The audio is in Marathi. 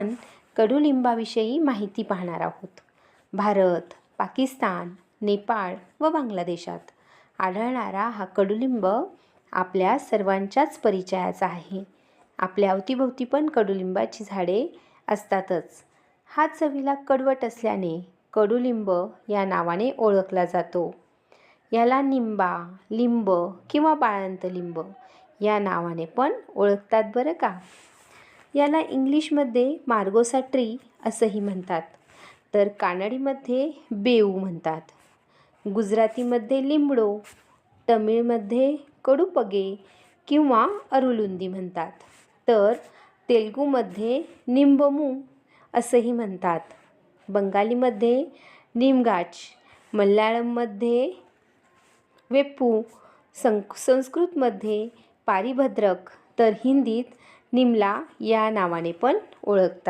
आपण कडुलिंबाविषयी माहिती पाहणार आहोत. भारत पाकिस्तान नेपाळ व बांगलादेशात आढळणारा हा कडुलिंब आपल्या सर्वांच्याच परिचयाचा आहे. आपल्या अवतीभोवती पण कडुलिंबाची झाडे असतातच. हा चवीला कडवट असल्याने कडुलिंब या नावाने ओळखला जातो. याला निंबा लिंब किंवा बाळंत लिंब या नावाने पण ओळखतात बरं का? याला इंग्लिशमध्ये मार्गोसा ट्री असंही म्हणतात. तर कानडीमध्ये बेऊ म्हणतात. गुजरातीमध्ये लिंबडो तमिळमध्ये कडुपगे किंवा अरुलुंदी म्हणतात. तर तेलगूमध्ये निंबमू असंही म्हणतात. बंगालीमध्ये निमगाच मल्याळममध्ये वेप्पू सं संस्कृतमध्ये पारिभद्रक तर हिंदीत निमला या नावाने पण ओळखतात.